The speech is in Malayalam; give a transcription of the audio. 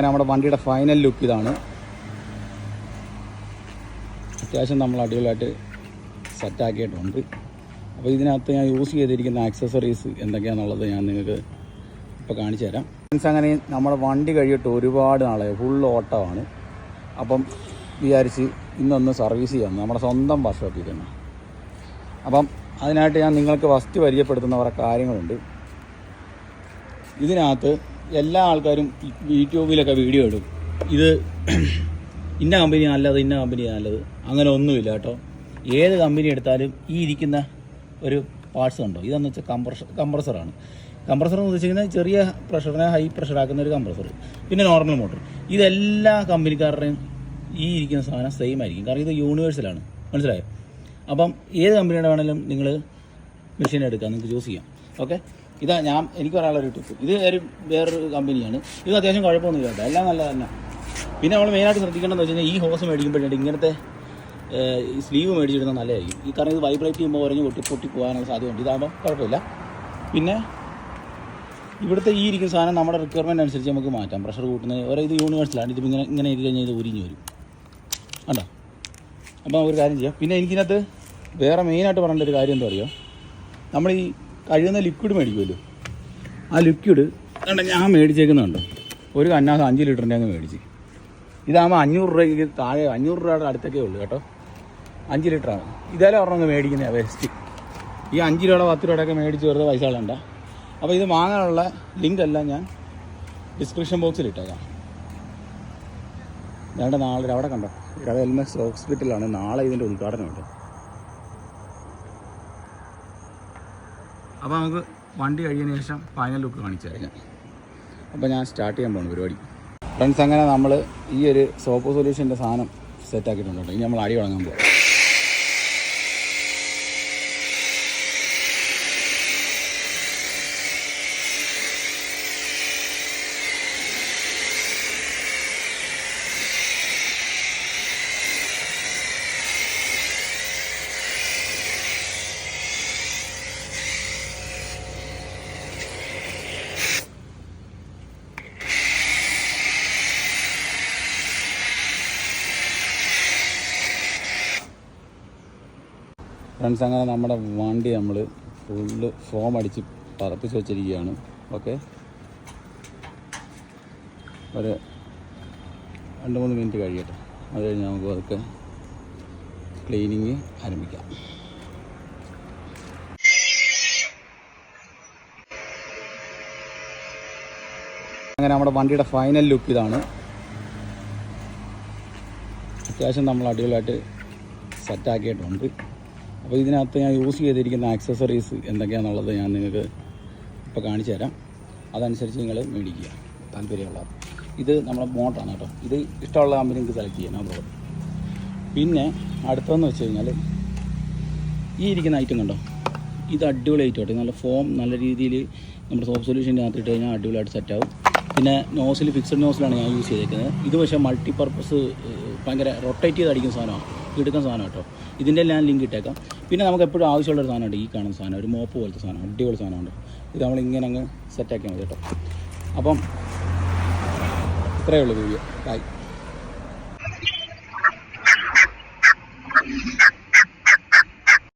അങ്ങനെ നമ്മുടെ വണ്ടിയുടെ ഫൈനൽ ലുക്ക് ഇതാണ്. അത്യാവശ്യം നമ്മൾ അടിപൊളിയായിട്ട് സെറ്റാക്കിയിട്ടുണ്ട് അപ്പോൾ ഇതിനകത്ത് ഞാൻ യൂസ് ചെയ്തിരിക്കുന്ന ആക്സസറീസ് എന്തൊക്കെയാണെന്നുള്ളത് ഞാൻ നിങ്ങൾക്ക് ഇപ്പോൾ കാണിച്ചു തരാം. മീൻസ് അങ്ങനെ നമ്മുടെ വണ്ടി കഴിയിട്ട് ഒരുപാട് നാളായി. ഫുൾ ഓട്ടമാണ് അപ്പം വിചാരിച്ച് ഇന്നൊന്ന് സർവീസ് ചെയ്യാം. നമ്മുടെ സ്വന്തം വർക്ക്ഷോപ്പിൽ തന്നെ. അപ്പം അതിനായിട്ട് ഞാൻ നിങ്ങൾക്ക് ഫസ്റ്റ് പരിചയപ്പെടുത്തുന്ന കുറേ കാര്യങ്ങളുണ്ട്. ഇതിനകത്ത് എല്ലാ ആൾക്കാരും യൂട്യൂബിലൊക്കെ വീഡിയോ ഇടും. ഇത് ഇന്ന കമ്പനി നല്ലത് ഇന്ന കമ്പനി നല്ലത്. അങ്ങനെ ഒന്നുമില്ല കേട്ടോ. ഏത് കമ്പനി എടുത്താലും ഈ ഇരിക്കുന്ന ഒരു പാർട്സ് ഉണ്ടോ? ഇതെന്ന് വെച്ചാൽ കംപ്രഷർ കംപ്രസറാണ് കംപ്രസർ എന്ന് ഉദ്ദേശിക്കുന്നത് ചെറിയ പ്രഷറിനെ ഹൈ പ്രഷർ ആക്കുന്ന ഒരു കംപ്രസർ പിന്നെ നോർമൽ മോട്ടർ ഇതെല്ലാ കമ്പനിക്കാരുടെയും ഈ ഇരിക്കുന്ന സാധനം സെയിം ആയിരിക്കും. കാരണം ഇത് യൂണിവേഴ്സലാണ് മനസ്സിലായോ? അപ്പം ഏത് കമ്പനിയുടെ വേണമെങ്കിലും നിങ്ങൾ മെഷീൻ എടുക്കാം നിങ്ങൾക്ക് ചൂസ് ചെയ്യാം. ഓക്കെ ഇതാ ഞാൻ എനിക്ക് പറയാനുള്ള ഒരു ടിപ്പ്. ഇത് ഒരു വേറൊരു കമ്പനിയാണ്. ഇത് അത്യാവശ്യം കുഴപ്പമൊന്നുമില്ല കേട്ടോ എല്ലാം നല്ല തന്നെ. പിന്നെ നമ്മൾ മെയിനായിട്ട് ശ്രദ്ധിക്കേണ്ടതെന്ന് വെച്ച് കഴിഞ്ഞാൽ ഈ ഹോസ് മേടിക്കുമ്പോഴായിട്ട് ഇങ്ങനത്തെ ഈ സ്ലീവ് മേടിച്ചിടുന്നത് നല്ലതായിരിക്കും. ഈ കാരണം ഇത് വൈബ്രേറ്റ് ചെയ്യുമ്പോൾ ഉറഞ്ഞ് പൊട്ടി പൊട്ടി പോകാനുള്ള സാധ്യതയുണ്ട്. ഇതാകുമ്പോൾ കുഴപ്പമില്ല. പിന്നെ ഇവിടുത്തെ ഈ ഇരിക്കുന്ന സാധനം നമ്മുടെ റിക്വയർമെന്റ് അനുസരിച്ച് നമുക്ക് മാറ്റാം. പ്രഷർ കൂട്ടുന്നത്. ഓരോ ഇത് യൂണിവേഴ്സലാണ് ഇതിപ്പോൾ ഇങ്ങനെ ഇങ്ങനെ ഇരിക്കുക കഴിഞ്ഞാൽ ഇത് ഉരിഞ്ഞ് വരും. അല്ല അപ്പോൾ ഒരു കാര്യം ചെയ്യാം. പിന്നെ എനിക്കിനകത്ത് വേറെ മെയിനായിട്ട് പറയേണ്ട ഒരു കാര്യം എന്താ പറയുക? നമ്മൾ ഈ കഴിയുന്ന ലിക്വിഡ് മേടിക്കുമല്ലോ. ആ ലിക്വിഡ് കണ്ട ഞാൻ മേടിച്ചേക്കുന്നുണ്ട്. ഒരു കന്നാസ് അഞ്ച് ലിറ്ററിന്റെ അങ്ങ് മേടിച്ച്. ഇതാകുമ്പോൾ അഞ്ഞൂറ് രൂപയ്ക്ക് താഴെ അഞ്ഞൂറ് രൂപയുടെ അടുത്തൊക്കെ ഉള്ളൂ കേട്ടോ. അഞ്ച് ലിറ്ററാണ് ഇതേലെ ഒരെണ്ണം മേടിക്കുന്നത് വേസ്റ്റ് ഈ അഞ്ച് രൂപയുടെ പത്ത് രൂപയുടെ ഒക്കെ മേടിച്ച് വെറുതെ പൈസ കളയണ്ട. അപ്പോൾ ഇത് വാങ്ങാനുള്ള ലിങ്ക് എല്ലാം ഞാൻ ഡിസ്ക്രിപ്ഷൻ ബോക്സിൽ ഇട്ടേക്കാം. ഞങ്ങളുടെ നാളെ അവിടെ കണ്ടോ? ഇവിടെ എൽ എം എസ് ഹോസ്പിറ്റലാണ് നാളെ ഇതിന്റെ ഉദ്ഘാടനം ഉദ്ഘാടനമുണ്ട് അപ്പോൾ നമുക്ക് വണ്ടി കഴിയുന്ന ശേഷം ഫൈനൽ ലുക്ക് കാണിച്ചു തരാം. അപ്പോൾ ഞാൻ സ്റ്റാർട്ട് ചെയ്യാൻ പോകുന്നു പരിപാടി. ഫ്രണ്ട്സ് അങ്ങനെ നമ്മൾ ഈ ഒരു സോപ്പ് സൊല്യൂഷന്റെ സാധനം സെറ്റ് ആക്കിയിട്ടുണ്ട് കേട്ടോ. ഇനി നമ്മൾ അടി തുടങ്ങാൻ പോകും ഫ്രണ്ട്സ് അങ്ങനെ നമ്മുടെ വണ്ടി നമ്മൾ ഫുള്ള് ഫോം അടിച്ച് പറപ്പിച്ച് വെച്ചിരിക്കുകയാണ്. ഓക്കെ ഒരു രണ്ട് മൂന്ന് മിനിറ്റ് കഴിയട്ടെ. അത് കഴിഞ്ഞ് നമുക്ക് അതൊക്കെ ക്ലീനിങ് ആരംഭിക്കാം. അങ്ങനെ നമ്മുടെ വണ്ടിയുടെ ഫൈനൽ ലുക്ക് ഇതാണ്. അത്യാവശ്യം നമ്മൾ അടിപൊളിയായിട്ട് സെറ്റാക്കിയിട്ടുണ്ട് അപ്പോൾ ഇതിനകത്ത് ഞാൻ യൂസ് ചെയ്തിരിക്കുന്ന ആക്സസറീസ് എന്തൊക്കെയാണെന്നുള്ളത് ഞാൻ നിങ്ങൾക്ക് ഇപ്പോൾ കാണിച്ചു തരാം. അതനുസരിച്ച് നിങ്ങൾ മേടിക്കുക. താല്പര്യമുള്ള ഇത് നമ്മുടെ മോട്ടാണ് കേട്ടോ. ഇത് ഇഷ്ടമുള്ള കമ്പനി നിങ്ങൾക്ക് സെലക്ട് ചെയ്യാം നോ പിന്നെ അടുത്തതെന്ന് വെച്ച് കഴിഞ്ഞാൽ ഈ ഇരിക്കുന്ന ഐറ്റം കണ്ടോ? ഇത് അടിപൊളി ഐറ്റം കേട്ടോ നല്ല ഫോം നല്ല രീതിയിൽ നമ്മുടെ സോപ്പ് സൊല്യൂഷന്റെ അകത്ത് ഇട്ട് കഴിഞ്ഞാൽ അടിപൊളിയായിട്ട് സെറ്റാവും പിന്നെ നോസിൽ ഫിക്സഡ് നോസിലാണ് ഞാൻ യൂസ് ചെയ്തേക്കുന്നത്. ഇത് പക്ഷേ മൾട്ടിപ്പർപ്പസ് ഭയങ്കര റൊട്ടേറ്റ് ചെയ്ത് അടിക്കുന്ന സാധനമാണ് എടുക്കുന്ന സാധനം കേട്ടോ. ഇതിന്റെ ഞാൻ ലിങ്ക് ഇട്ടേക്കാം. പിന്നെ നമുക്ക് എപ്പോഴും ആവശ്യമുള്ള ഒരു സാധനമുണ്ട്. ഈ കാണുന്ന സാധനം ഒരു മോപ്പ് പോലത്തെ സാധനം അടിപൊളി സാധനമുണ്ട്. ഇത് നമ്മൾ ഇങ്ങനെ അങ്ങ് സെറ്റാക്കിയാൽ മതി കേട്ടോ. അപ്പം ഇത്രയേ ഉള്ളൂ വീഡിയോ ബൈ